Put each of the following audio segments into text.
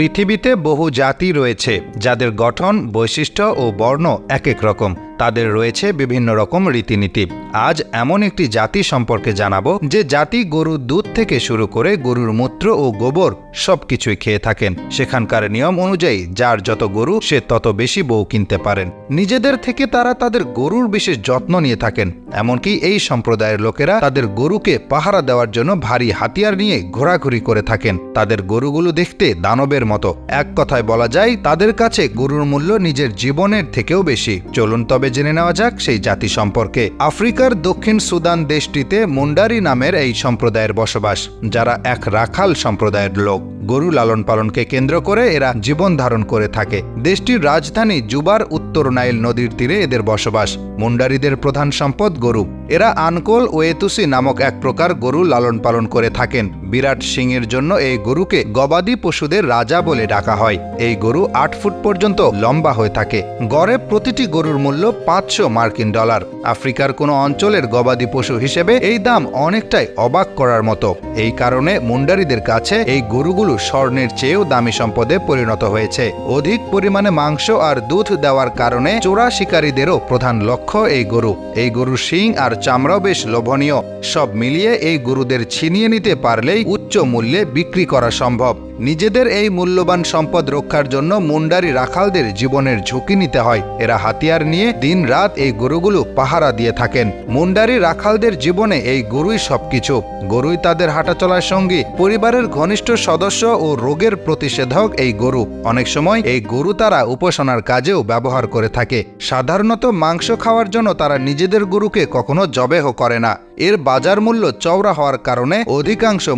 পৃথিবীতে বহু জাতি রয়েছে যাদের গঠন বৈশিষ্ট্য ও বর্ণ এক এক রকম। তাদের রয়েছে বিভিন্ন রকম রীতিনীতি। আজ এমন একটি জাতি সম্পর্কে জানাব যে জাতি গরুর দুধ থেকে শুরু করে গরুর মূত্র ও গোবর সবকিছুই খেয়ে থাকেন। সেখানকার নিয়ম অনুযায়ী যার যত গরু, সে তত বেশি বউ কিনতে পারেন। নিজেদের থেকে তারা তাদের গরুর বিশেষ যত্ন নিয়ে থাকেন। এমনকি এই সম্প্রদায়ের লোকেরা তাদের গরুকে পাহারা দেওয়ার জন্য ভারী হাতিয়ার নিয়ে ঘোরাঘুরি করে থাকেন। তাদের গরুগুলো দেখতে দানবের মতো। এক কথায় বলা যায়, তাদের কাছে গরুর মূল্য নিজের জীবনের থেকেও বেশি। চলুন তবে জেনে নেওয়া যাক সেই জাতি সম্পর্কে। আফ্রিকার দক্ষিণ সুদান দেশটিতে মুন্ডারি নামের এই সম্প্রদায়ের বসবাস, যারা এক রাখাল সম্প্রদায়ের লোক। গরু লালন পালনকে কেন্দ্র করে এরা জীবন ধারণ করে থাকে। দেশটির রাজধানী জুবার উত্তর নাইল নদীর তীরে এদের বসবাস। মুন্ডারিদের প্রধান সম্পদ গরু। এরা আনকোল ওয়েতুসি নামক এক প্রকার গরু লালন পালন করে থাকেন। বিরাট সিংয়ের জন্য এই গরুকে গবাদি পশুদের রাজা বলে ডাকা হয়। এই গরু আট ফুট পর্যন্ত লম্বা হয়ে থাকে। গড়ে প্রতিটি গরুর মূল্য পাঁচশো মার্কিন ডলার। আফ্রিকার কোনো অঞ্চলের গবাদি পশু হিসেবে এই দাম অনেকটাই অবাক করার মতো। এই কারণে মুন্ডারিদের কাছে এই গরুগুলো স্বর্ণের চেয়েও দামি সম্পদে পরিণত হয়েছে। অধিক পরিমাণে মাংস আর দুধ দেওয়ার কারণে চোরা শিকারীদেরও প্রধান লক্ষ্য এই গরু। এই গরুর শিং আর চামড়াও বেশ লোভনীয়। সব মিলিয়ে এই গরুদের ছিনিয়ে নিতে পারলেই উচ্চ মূল্যে বিক্রি করা সম্ভব। নিজেদের এই মূল্যবান সম্পদ রক্ষার জন্য মুন্ডারি রাখালদের জীবনের ঝুঁকি নিতে হয়। এরা হাতিয়ার নিয়ে দিন রাত এই গরুগুলো পাহারা দিয়ে থাকেন। মুন্ডারি রাখালদের জীবনে এই গরুই সবকিছু। গরুই তাদের হাঁটাচলার সঙ্গী। পরিবারের ঘনিষ্ঠ সদস্য ও রোগের প্রতিষেধক এই গরু। অনেক সময় এই গরু তারা উপাসনার কাজেও ব্যবহার করে থাকে। সাধারণত মাংস খাওয়ার জন্য তারা নিজেদের গরুকে কখনো জবেহ করে না। এর বাজার মূল্য চওড়া হওয়ার কারণে অধিকাংশ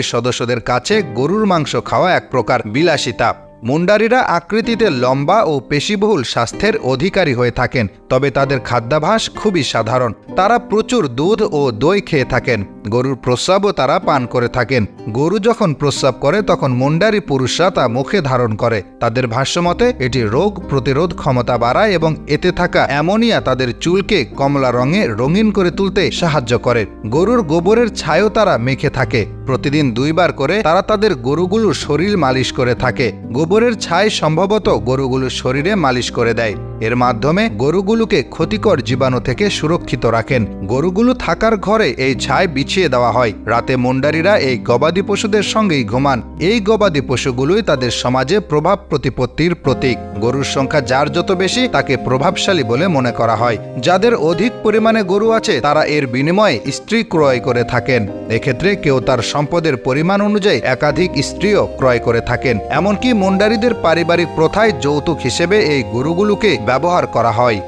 মুন্ডারির সদস্যদের কাছে গরুর মাংস খাওয়া এক প্রকার বিলাসিতা মুন্ডারিরা আকৃতিতে লম্বা ও পেশিবহুল স্বাস্থ্যের অধিকারী হয়ে থাকেন, তবে তাদের খাদ্যাভাস খুবই সাধারণ। তারা প্রচুর দুধ ও দই খেয়ে থাকেন। গরুর প্রস্রাবও তারা পান করে থাকেন। গরু যখন প্রস্রাব করে, তখন মুন্ডারি পুরুষরা তা মুখে ধারণ করে। তাদের ভাষ্যমতে এটি রোগ প্রতিরোধ ক্ষমতা বাড়ায় এবং এতে থাকা অ্যামোনিয়া তাদের চুলকে কমলা রঙে রঙিন করে তুলতে সাহায্য করে। গরুর গোবরের ছায়ও তারা মেখে থাকে। প্রতিদিন দুইবার করে তারা তাদের গরুগুলোর শরীর মালিশ করে থাকে। গোবরের ছাই সম্ভবত গরুগুলোর শরীরে মালিশ করে দেয়। এর মাধ্যমে গরুগুলোকে ক্ষতিকর জীবাণু থেকে সুরক্ষিত রাখেন। গরুগুলো থাকার ঘরে এই ছাই বিছিয়ে দেওয়া হয়। রাতে মুন্ডারিরা এই গবাদি পশুদের সঙ্গেই ঘুমান। এই গবাদি পশুগুলোই তাদের সমাজে প্রভাব প্রতিপত্তির প্রতীক। গরুর সংখ্যা যার যত বেশি, তাকে প্রভাবশালী বলে মনে করা হয়। যাদের অধিক পরিমাণে গরু আছে, তারা এর বিনিময়ে স্ত্রী ক্রয় করে থাকেন। এক্ষেত্রে কেউ তার সম্পদের পরিমাণ অনুযায়ী একাধিক স্ত্রীও ক্রয় করে থাকেন। এমনকি মুন্ডারিদের পারিবারিক প্রথায় যৌতুক হিসেবে এই গরুগুলোকে ব্যবহার করা হয়।